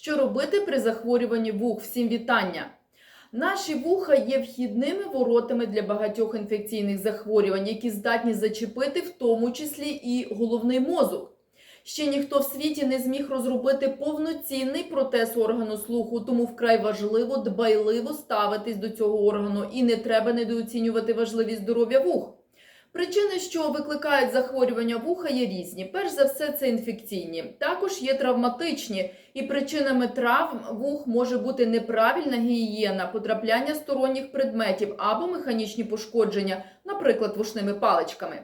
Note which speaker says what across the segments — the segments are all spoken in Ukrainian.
Speaker 1: Що робити при захворюванні вух? Всім вітання! Наші вуха є вхідними воротами для багатьох інфекційних захворювань, які здатні зачепити в тому числі і головний мозок. Ще ніхто в світі не зміг розробити повноцінний протез органу слуху, тому вкрай важливо дбайливо ставитись до цього органу і не треба недооцінювати важливість здоров'я вух. Причини, що викликають захворювання вуха, є різні. Перш за все, це інфекційні. Також є травматичні, і причинами травм вух може бути неправильна гігієна, потрапляння сторонніх предметів або механічні пошкодження, наприклад, вушними паличками.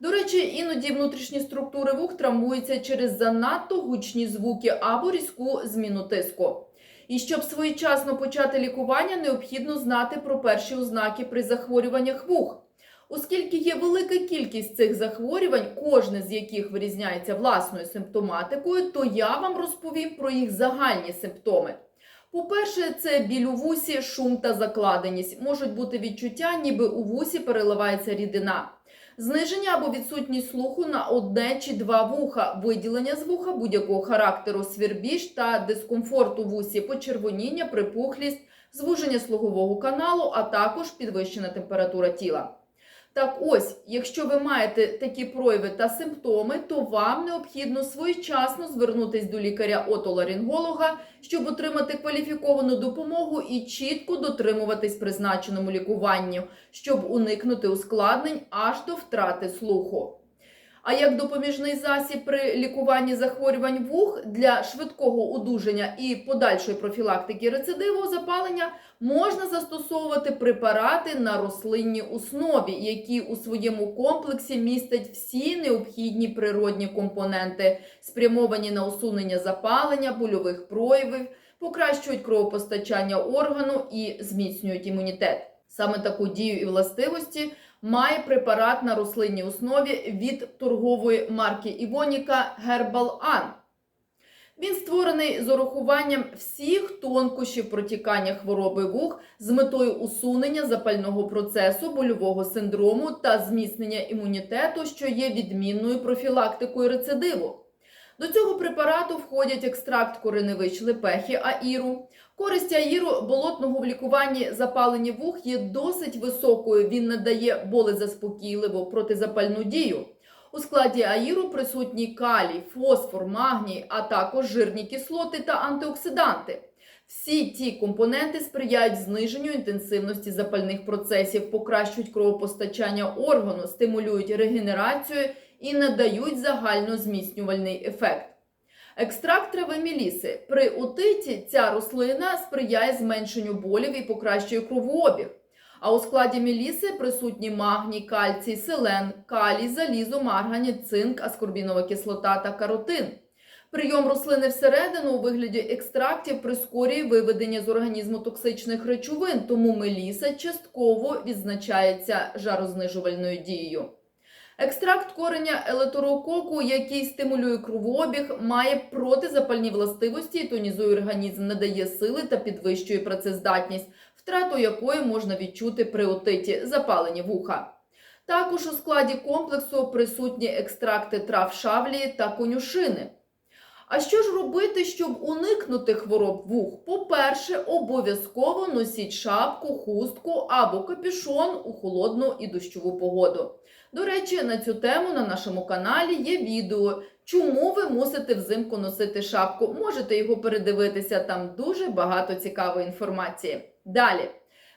Speaker 1: До речі, іноді внутрішні структури вух травмуються через занадто гучні звуки або різку зміну тиску. І щоб своєчасно почати лікування, необхідно знати про перші ознаки при захворюваннях вух. Оскільки є велика кількість цих захворювань, кожне з яких вирізняється власною симптоматикою, то я вам розповім про їх загальні симптоми. По-перше, це біль у вусі, шум та закладеність. Можуть бути відчуття, ніби у вусі переливається рідина. Зниження або відсутність слуху на одне чи два вуха, виділення з вуха будь-якого характеру, свірбіж та дискомфорт у вусі, почервоніння, припухлість, звуження слугового каналу, а також підвищена температура тіла. Так ось, якщо ви маєте такі прояви та симптоми, то вам необхідно своєчасно звернутись до лікаря-отоларинголога, щоб отримати кваліфіковану допомогу і чітко дотримуватись призначеному лікуванню, щоб уникнути ускладнень аж до втрати слуху. А як допоміжний засіб при лікуванні захворювань вух для швидкого одужання і подальшої профілактики рецидиву запалення можна застосовувати препарати на рослинній основі, які у своєму комплексі містять всі необхідні природні компоненти, спрямовані на усунення запалення, больових проявів, покращують кровопостачання органу і зміцнюють імунітет. Саме таку дію і властивості має препарат на рослинній основі від торгової марки Івоніка An. Він створений з урахуванням всіх тонкощів протікання хвороби вух з метою усунення запального процесу, больового синдрому та зміцнення імунітету, що є відмінною профілактикою рецидиву. До цього препарату входять екстракт кореневич лепехи аїру. Користь аїру болотного в лікуванні запалені вух є досить високою. Він надає болезаспокійливу протизапальну дію. У складі аїру присутні калій, фосфор, магній, а також жирні кислоти та антиоксиданти. Всі ті компоненти сприяють зниженню інтенсивності запальних процесів, покращують кровопостачання органу, стимулюють регенерацію і надають загальнозміцнювальний ефект. Екстракт трави міліси. При отиті ця рослина сприяє зменшенню болів і покращує кровообіг. А у складі міліси присутні магній, кальцій, селен, калій, залізо, марганіт, цинк, аскорбінова кислота та каротин. Прийом рослини всередину у вигляді екстрактів прискорює виведення з організму токсичних речовин, тому меліса частково відзначається жарознижувальною дією. Екстракт кореня елеторококу, який стимулює кровообіг, має протизапальні властивості тонізує організм, надає сили та підвищує працездатність, втрату якої можна відчути при отиті запалені вуха. Також у складі комплексу присутні екстракти трав шавлії та конюшини. А що ж робити, щоб уникнути хвороб вух? По-перше, обов'язково носіть шапку, хустку або капюшон у холодну і дощову погоду. До речі, на цю тему на нашому каналі є відео, чому ви мусите взимку носити шапку. Можете його передивитися, там дуже багато цікавої інформації. Далі.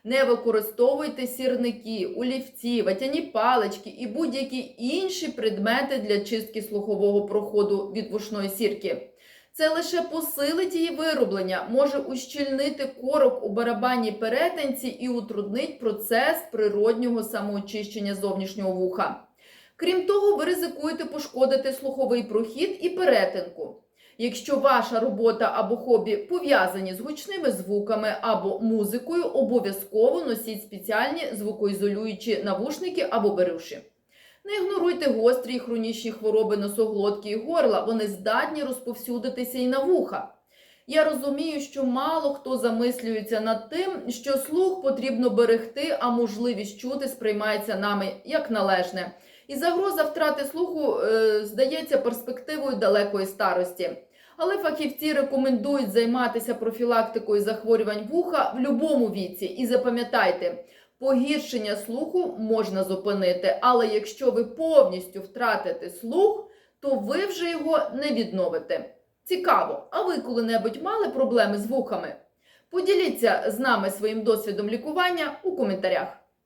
Speaker 1: Не використовуйте сірники, олівці, ватяні палички і будь-які інші предмети для чистки слухового проходу від вушної сірки. Це лише посилить її вироблення, може ущільнити корок у барабанній перетинці і утруднить процес природнього самоочищення зовнішнього вуха. Крім того, ви ризикуєте пошкодити слуховий прохід і перетинку. Якщо ваша робота або хобі пов'язані з гучними звуками або музикою, обов'язково носіть спеціальні звукоізолюючі навушники або беруші. Не ігноруйте гострі і хронічні хвороби носоглотки і горла, вони здатні розповсюдитися і на вуха. Я розумію, що мало хто замислюється над тим, що слух потрібно берегти, а можливість чути сприймається нами як належне. І загроза втрати слуху е, здається перспективою далекої старості. Але фахівці рекомендують займатися профілактикою захворювань вуха в будь-якому віці. І запам'ятайте, погіршення слуху можна зупинити, але якщо ви повністю втратите слух, то ви вже його не відновите. Цікаво, а ви коли-небудь мали проблеми з вухами? Поділіться з нами своїм досвідом лікування у коментарях.